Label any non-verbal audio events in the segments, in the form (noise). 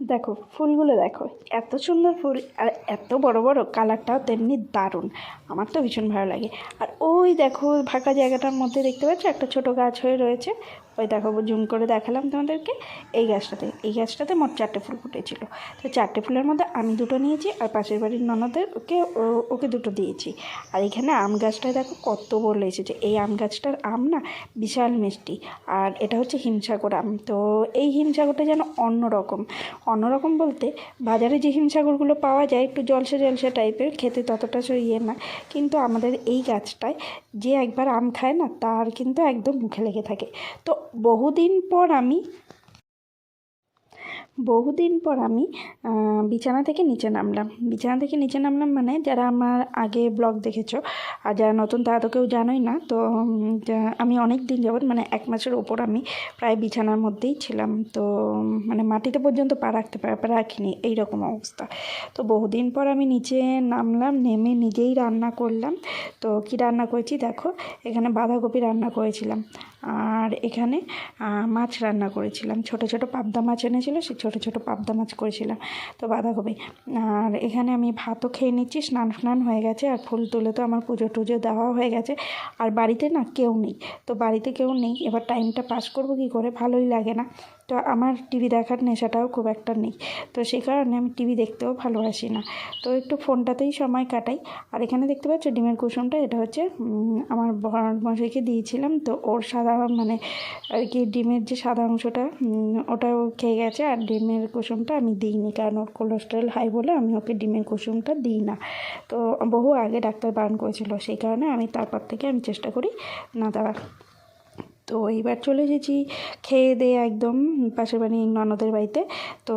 দেখো, ফুলগুলো দেখো, এত সুন্দর ফুল আর এত বড় বড় কালারটাও তেমনি দারুণ। আমার তো ভীষণ ভালো লাগে। আর ওই দেখো, ফাঁকা জায়গাটার মধ্যে দেখতে পাচ্ছ? একটা ছোট গাছ হয়ে রয়েছে। ওই দেখো, জুম করে দেখালাম তোমাদেরকে এই গাছটাতে। এই গাছটাতে মোট চারটে ফুল ফুটেছিল। তো চারটে ফুলের মধ্যে আমি দুটো নিয়েছি আর পাশের বাড়ির ননদের ওকে ওকে দুটো দিয়েছি। আর এখানে আম গাছটায় দেখো কত বলে এসেছে এই আম গাছটার আম না বিশাল মিষ্টি। আর এটা হচ্ছে হিমসাগর আম। তো এই হিমসাগরটা যেন অন্য অন্যরকম। অন্যরকম বলতে বাজারে যে হিমসাগরগুলো পাওয়া যায় একটু জলসে জলসে টাইপের, খেতে ততটা সে ইয়ে না। কিন্তু আমাদের এই গাছটায় যে একবার আম খায় না, তার কিন্তু একদম মুখে লেগে থাকে। তো বহুদিন পর আমি, বহুদিন পর আমি বিছানা থেকে নিচে নামলাম। বিছানা থেকে নিচে নামলাম মানে যারা আমার আগে ব্লগ দেখেছ আর যারা নতুন তারা তো কেউ জানোই না, তো আমি অনেক দিন যাবত মানে এক মাসের ওপর আমি প্রায় বিছানার মধ্যেই ছিলাম। তো মানে মাটিতে পর্যন্ত পা রাখতে পার রাখিনি, এইরকম অবস্থা। তো বহুদিন পর আমি নিচে নামলাম, নেমে নিজেই রান্না করলাম। তো কি রান্না করেছি দেখো, এখানে বাঁধাকপি রান্না করেছিলাম। আর এখানে মাছ রান্না করেছিলাম। ছোট ছোট পাবদা মাছ এনেছিল, সে ছোট ছোট পাবদা মাছ করেছিলাম। তো বাঁধাকপি। আর এখানে আমি ভাতও খেয়ে নিচ্ছি, স্নান স্নান হয়ে গেছে, আর ফুল তুলে তো আমার পুজো টুজো দেওয়া হয়ে গেছে। আর বাড়িতে না কেউ নেই। তো বাড়িতে কেউ নেই, এবার টাইমটা পাস করব কী করে? ভালোই লাগে না। তো আমার টিভি দেখার নেশাটাও খুব একটা নেই। তো সেই কারণে আমি টিভি দেখতেও ভালোবাসি না। তো একটু ফোনটাতেই সময় কাটাই। আর এখানে দেখতে পাচ্ছ ডিমের কুসুমটা, এটা হচ্ছে আমার মশাইকে দিয়েছিলাম। তো ওর সাদা মানে আর কি ডিমের যে সাদা অংশটা ওটাও খেয়ে গেছে। আর ডিমের কুসুমটা আমি দিইনি, কারণ ওর কোলেস্ট্রল হাই বলে আমি ওকে ডিমের কুসুমটা দিই না। তো বহু আগে ডাক্তার বারণ করেছিল, সেই কারণে আমি তারপর থেকে আমি চেষ্টা করি না দেওয়ার। তো এইবার চলে এসেছি খেয়ে দিয়ে একদম পাশের বাড়ি ননদের বাড়িতে। তো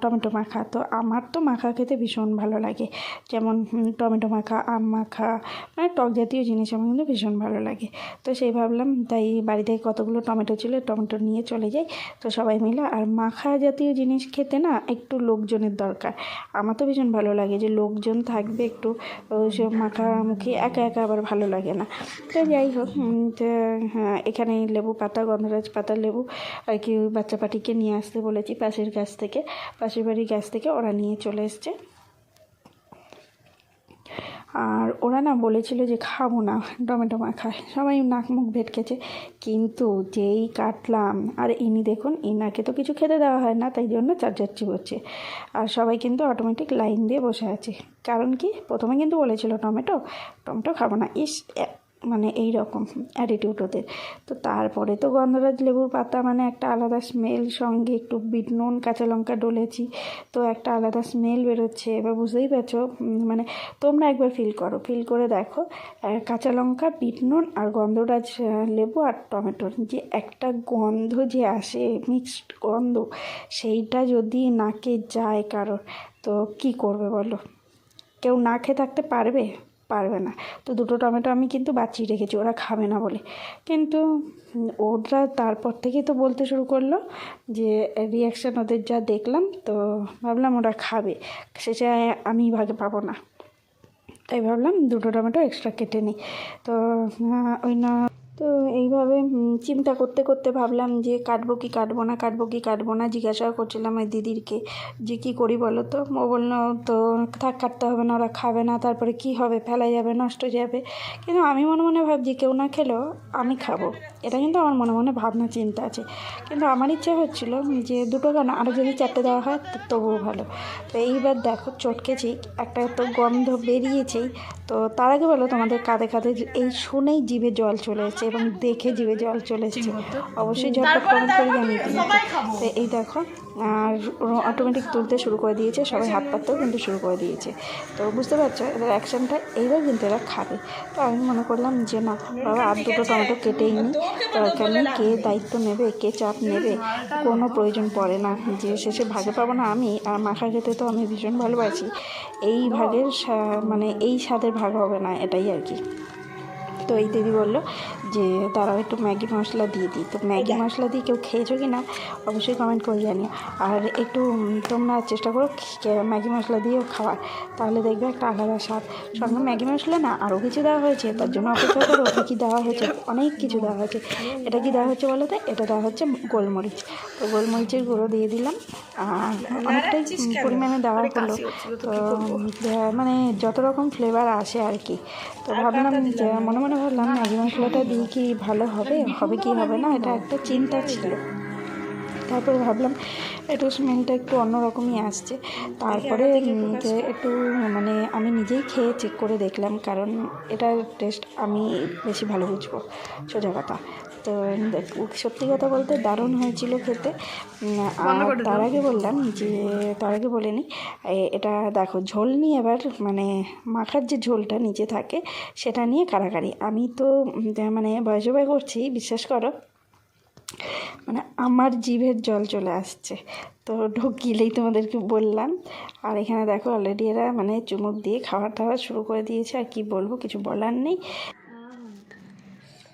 টমেটো মাখা। তো আমার তো মাখা খেতে ভীষণ ভালো লাগে। যেমন টমেটো মাখা, আম মাখা মানে টক জাতীয় জিনিস আমার কিন্তু ভীষণ ভালো লাগে। তো সেই ভাবলাম, তাই বাড়িতে কতগুলো টমেটো ছিল, টমেটো নিয়ে চলে যাই। তো সবাই মিলে, আর মাখা জাতীয় জিনিস খেতে না একটু লোকজনের দরকার। আমার তো ভীষণ ভালো লাগে যে লোকজন থাকবে একটু ওইসব মাখামুখি একা একা আবার ভালো লাগে না। তো যাই হোক হ্যাঁ এখানে লেবু পাতা, গন্ধরাজ পাতা, লেবু আর কি বাচ্চা পাটিকে নিয়ে আসতে বলেছি পাশের গাছ থেকে। পাশের বাড়ির গাছ থেকে ওরা নিয়ে চলে এসছে। আর ওরা না বলেছিল যে খাব না, টমেটো মাখা সবাই নাক মুখ ভেটকেছে কিন্তু যেই কাটলাম, আর ইনি দেখুন, ইনাকে তো কিছু খেতে দেওয়া হয় না, তাই জন্য চারচাচ্ছি করছে আর সবাই কিন্তু অটোমেটিক লাইন দিয়ে বসে আছে। কারণ কি? প্রথমে কিন্তু বলেছিল টমেটো টমেটো খাব না। ইস মানে এই রকম অ্যাটিটিউড ওদের। তো তারপরে তো গন্ধরাজ লেবুর পাতা মানে একটা আলাদা স্মেল সঙ্গে একটু বিট নুন, কাঁচা লঙ্কা ডলেছি, তো একটা আলাদা স্মেল বেরোচ্ছে। এবার বুঝতেই পারছ মানে তোমরা একবার ফিল করো। ফিল করে দেখো কাঁচা লঙ্কা, বিট নুন আর গন্ধরাজ লেবু আর টমেটোর যে একটা গন্ধ যে আসে মিক্সড গন্ধ, সেইটা যদি নাকে যায় কারোর, তো কি করবে বলো? কেউ না খেয়ে থাকতে পারবে? পারবে না। তো দুটো টমেটো আমি কিন্তু বাঁচিয়ে রেখেছি, ওরা খাবে না বলে। কিন্তু ওরা তারপর থেকে তো বলতে শুরু করল যে রিয়াকশান ওদের যা দেখলাম, তো ভাবলাম ওরা খাবে। সেটা আমি ভাগে পাবো না। তাই ভাবলাম দুটো টমেটো এক্সট্রা কেটে নিই। তো ওই না তো এইভাবে চিন্তা করতে করতে ভাবলাম যে কাটবো কি কাটবো না, কাটবো কি কাটবো না। জিজ্ঞাসা করছিলাম ওই দিদিরকে যে কী করি বলো তো? ও বলল, তো থাক, কাটতে হবে না, ওরা খাবে না, তারপরে কি হবে? ফেলা যাবে, নষ্ট যাবে। কিন্তু আমি মনে মনে ভাবছি, কেউ না খেলেও আমি খাব। এটা কিন্তু আমার মনে মনে ভাবনা, চিন্তা আছে। কিন্তু আমার ইচ্ছে হচ্ছিল যে দুটো কেন আরও যদি চারটে দেওয়া হয় তবুও ভালো। তো এইবার দেখো চটকেছি একটা তো গন্ধ বেরিয়েছেই। তো তার আগে বলো তোমাদের কাঁধে কাঁধে এই শুনেই জিভে জল চলে এসেছে। এবং দেখে জিভে জল চলে এসেছে। অবশ্যই ঝটপট কমেন্ট করে জানিয়ে দিন। তো এই দেখো আর অটোমেটিক তুলতে শুরু করে দিয়েছে। সবাই হাত পাততেও কিন্তু শুরু করে দিয়েছে। তো বুঝতে পারছ এদের অ্যাকশনটা এইবার কিন্তু এরা খাবে। তো আমি মনে করলাম যে না বাবা আর দুটো টমেটো কেটেই নিই তো এখানে কে দায়িত্ব নেবে কে চাপ নেবে কোনো প্রয়োজন পড়ে না। যে শেষে ভাগে পাবো না আমি আর মাখা খেতে তো আমি ভীষণ ভালোবাসি। এই ভাগের মানে এই স্বাদের ভাগ হবে না এটাই আর কি। তো এই দিদি বলল যে তারাও একটু ম্যাগি মশলা দিয়ে দিই। তো ম্যাগি মশলা দিয়ে কেউ খেয়েছো কি না? অবশ্যই কমেন্ট করে জানিও আর একটু তোমরা চেষ্টা করো ম্যাগি মশলা দিয়েও খাওয়ার। তাহলে দেখবে একটা আলাদা স্বাদ। সঙ্গে ম্যাগি মশলা না আরও কিছু দেওয়া হয়েছে তার জন্য অপেক্ষা করো কী কী দেওয়া হয়েছে? অনেক কিছু দেওয়া হয়েছে। এটা কি দেওয়া হচ্ছে বলো তো? এটা দেওয়া হচ্ছে গোলমরিচ। তো গোলমরিচের গুঁড়ো দিয়ে দিলাম। অনেকটাই পরিমাণে দেওয়া হলো। তো মানে যত রকম ফ্লেভার আসে আর কি। তো ভাবলাম যে মনে মনে ভাবলাম ম্যাগি মশলাটা দিয়ে কি ভালো হবে? হবে কি হবে না? এটা একটা চিন্তা ছিল। তারপরে ভাবলাম একটু স্মেলটা একটু অন্যরকমই আসছে। তারপরে যে একটু মানে আমি নিজেই খেয়ে চেক করে দেখলাম কারণ এটার টেস্ট আমি বেশি ভালো বুঝব। সোজা কথা। তো সত্যি কথা বলতে দারুণ হয়েছিল খেতে। আর তার আগে বললাম যে তার আগে বলে নিই এটা দেখো ঝোল নিয়ে এবার মানে মাখার যে ঝোলটা নিচে থাকে সেটা নিয়ে কারাকারি। আমি তো মানে ভয় ভয় করছি বিশ্বাস করো মানে আমার জিভের জল চলে আসছে। তো ঢুকিলেই তোমাদেরকে বললাম। আর এখানে দেখো অলরেডি এরা মানে চুমুক দিয়ে খাবার দাবার শুরু করে দিয়েছে আর কি বলব কিছু বলার নেই।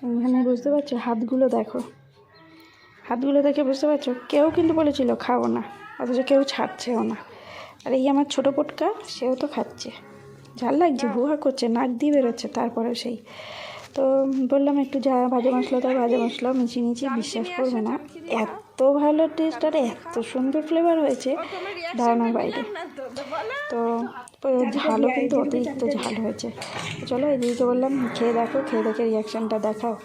এখানে বুঝতে পারছ? হাতগুলো দেখো। হাতগুলো দেখে বুঝতে পারছ? কেউ কিন্তু বলেছিল খাব না। অথচ কেউ ছাড়ছেও না। আর এই আমার ছোটো পটকা সেও তো খাচ্ছে। ঝাল লাগছে হুহা করছে নাক দিয়ে বেরোচ্ছে তারপরে সেই। তো বললাম একটু যা ভাজা মশলা তো ভাজা মশলা মিশিয়ে নিয়েছি বিশ্বাস করবে না। এত ভালো টেস্ট আর এত সুন্দর ফ্লেভার হয়েছে। ধারণার বাইরে। তো প- ঝালও কিন্তু অতিরিক্ত ঝাল হয়েছে। তো চলো এদিকে বললাম খেয়ে দেখো খেয়ে দেখে রিয়াকশানটা দেখাও।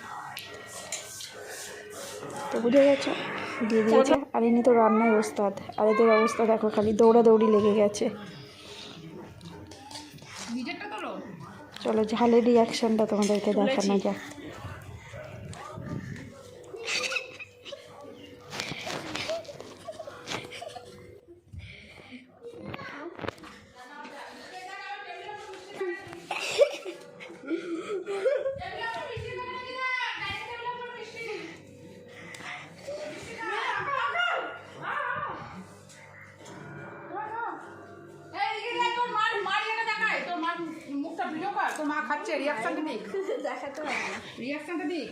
তো বুঝে গেছো? দিয়ে দিয়েছে। আর এমনি তো রান্নার ওস্তাদ। আর এদের অবস্থা দেখো খালি দৌড়াদৌড়ি লেগে গেছে। চলো ঝালের রিয়াকশানটা তোমাদেরকে দেখানো যাক। তোর মা খাচ্ছে, reaction টা দিক। (laughs) Reaction টা দিক।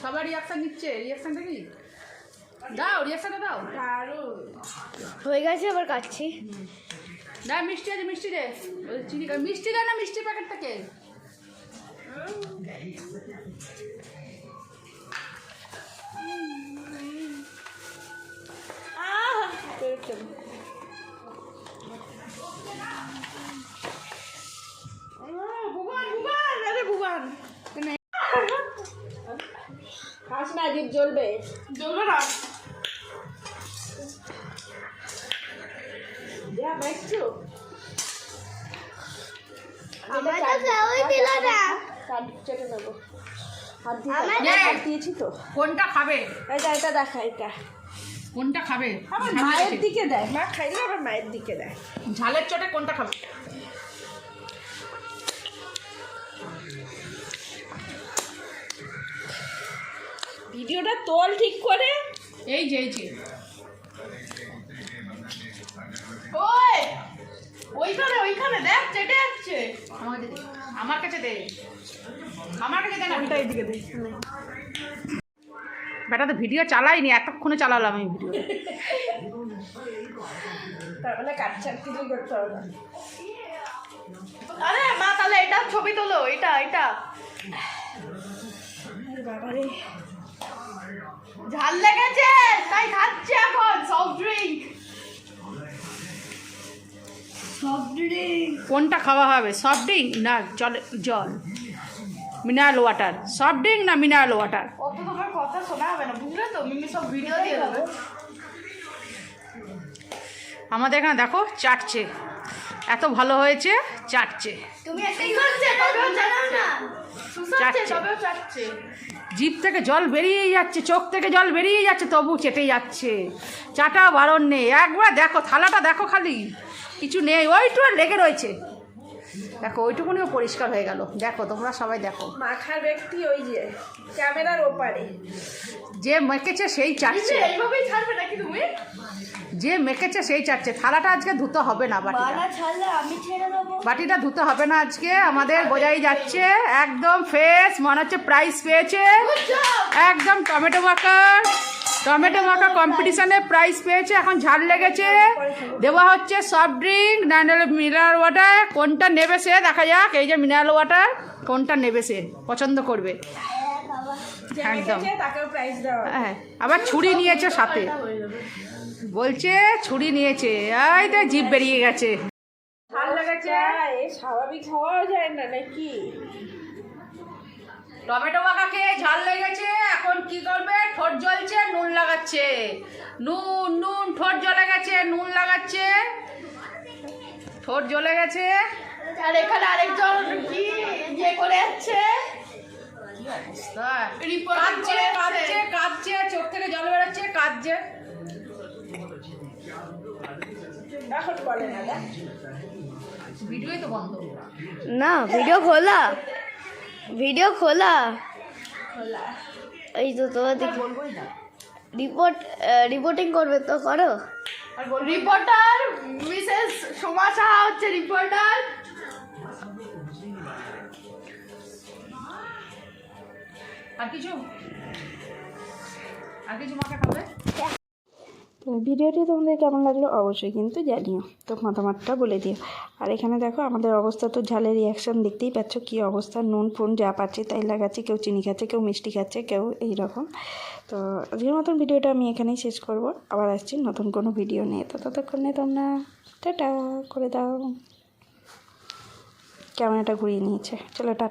সবার রিয়াকশন নিচ্ছে রিয়াকশনটা কি দিক। দাও, রিয়াকশানটা দাও। হয়ে গেছে আবার কাচ্ছি না মিষ্টি আছে, মিষ্টি দে। ওই চিনি মিষ্টি দে না, মিষ্টির প্যাকেটটাকে। হাত দিয়েছি তো। কোনটা খাবে? এটা এটা দেখা এটা। কোনটা খাবে? মায়ের দিকে দেয় মা খাইলে আবার মায়ের দিকে দেয় ঝালের চটে কোনটা খাবে? ভিডিওটা তোল ঠিক করে। এই যে এই যে। ওই ওইখানে ওইখানে দেখ চেটে যাচ্ছে আমার কাছে দে। আমার কাছে দে। কাছে দে না। এদিকে দেয় বেটা তো ভিডিও চালাইনি এতক্ষণে চালালাম এই ভিডিও। তার মানে কাটছে আর কিছুই করতে হবে না। আরে মা তাহলে এটা ছবি তোলো এটা এটা। বাবারে। ঝাল লেগেছে তাই খাচ্ছে এখন সফট ড্রিঙ্ক সফট ড্রিঙ্ক কোনটা খাওয়া হবে? সফট ড্রিঙ্ক না জল জল। মিনারেল ওয়াটার সফট ড্রিঙ্ক না মিনারেল ওয়াটার অত তোমার কথা শোনা হবে না বুঝলে তো? মিমি সব ভিডিও দিয়ে দেবে। আমাদের এখানে দেখো চাটছে। এত ভালো হয়েছে চাটছে। চাচ্ছে জিভ থেকে জল বেরিয়েই যাচ্ছে চোখ থেকে জল বেরিয়ে যাচ্ছে তবু চেটে যাচ্ছে। চাটা বারণ নেই। একবার দেখো থালাটা দেখো খালি। কিছু নেই। ওইটুকু লেগে রয়েছে। দেখো ওইটুকুনিও পরিষ্কার হয়ে গেল। দেখো তোমরা সবাই দেখো। মাখার ব্যক্তি ওই যে ক্যামেরার ওপারে। যে মেকেছে সেই চাটছে এইভাবেই ছাড়বে নাকি তুমি? যে মেখেছে সেই চাচ্ছে। থালাটা আজকে ধুতে হবে না বাটিটা। ছাড়লে আমি ছেড়ে দেবো। বাটিটা ধুতে হবে না আজকে আমাদের বোঝাই যাচ্ছে। একদম ফ্রেশ মনে হচ্ছে প্রাইস পেয়েছে। একদম টমেটো মাখা টমেটো মাখা কম্পিটিশনে প্রাইস পেয়েছে এখন ঝাল লেগেছে। দেওয়া হচ্ছে সফট ড্রিঙ্ক না নাহলে মিনারেল ওয়াটার কোনটা নেবে সে? দেখা যাক এই যে মিনারেল ওয়াটার কোনটা নেবে সে? পছন্দ করবে। একদম। হ্যাঁ আবার ছুরি নিয়েছে সাথে। বলছে ছুরি নিয়েছে। এই তো জিভ বেরিয়ে গেছে। স্বাভাবিক হওয়া যায় না নাকি? টমেটো মাখা খেয়ে ঝাল লেগেছে এখন কি করবে? ঠোঁট জ্বলছে নুন লাগাচ্ছে। নুন নুন ঠোঁট জ্বলে গেছে নুন লাগাচ্ছে। ঠোঁট জ্বলে গেছে। আর এখানে আরেকজন কি যে করে যাচ্ছে? কাঁদছে কাঁদছে কাঁদছে চোখ থেকে জল বেরোচ্ছে কাঁদছে। এখন বলে না দেখ। ভিডিওই তো বন্ধ। না ভিডিও খোলা। ভিডিও খোলা? এই তো তোমার রিপোর্ট রিপোর্টিং করবে তো, করো। রিপোর্টার মিসেস সোমা সাহা হচ্ছে রিপোর্টার আর কিছু? আর কিছু মাখা খাবে? তো ভিডিওটি তোমাদের কেমন লাগল অবশ্যই কিন্তু জানিও। তো মতামতটা বলে দিও। আর এখানে দেখো, আমাদের অবস্থা তো ঝালের রিয়াকশান দেখতেই পাচ্ছ, কী অবস্থা। নুন, ফুন যা পাচ্ছে তাই লাগাচ্ছে, কেউ চিনি খাচ্ছে, কেউ মিষ্টি খাচ্ছে, কেউ এই রকম তো আজকের মতন ভিডিওটা আমি এখানেই শেষ করব। আবার আসছি নতুন কোনো ভিডিও নিয়ে। তো ততক্ষণে তোমরা, টাটা করে দাও। ক্যামেরাটা ঘুরিয়ে নিয়েছে। চলো, টাটা।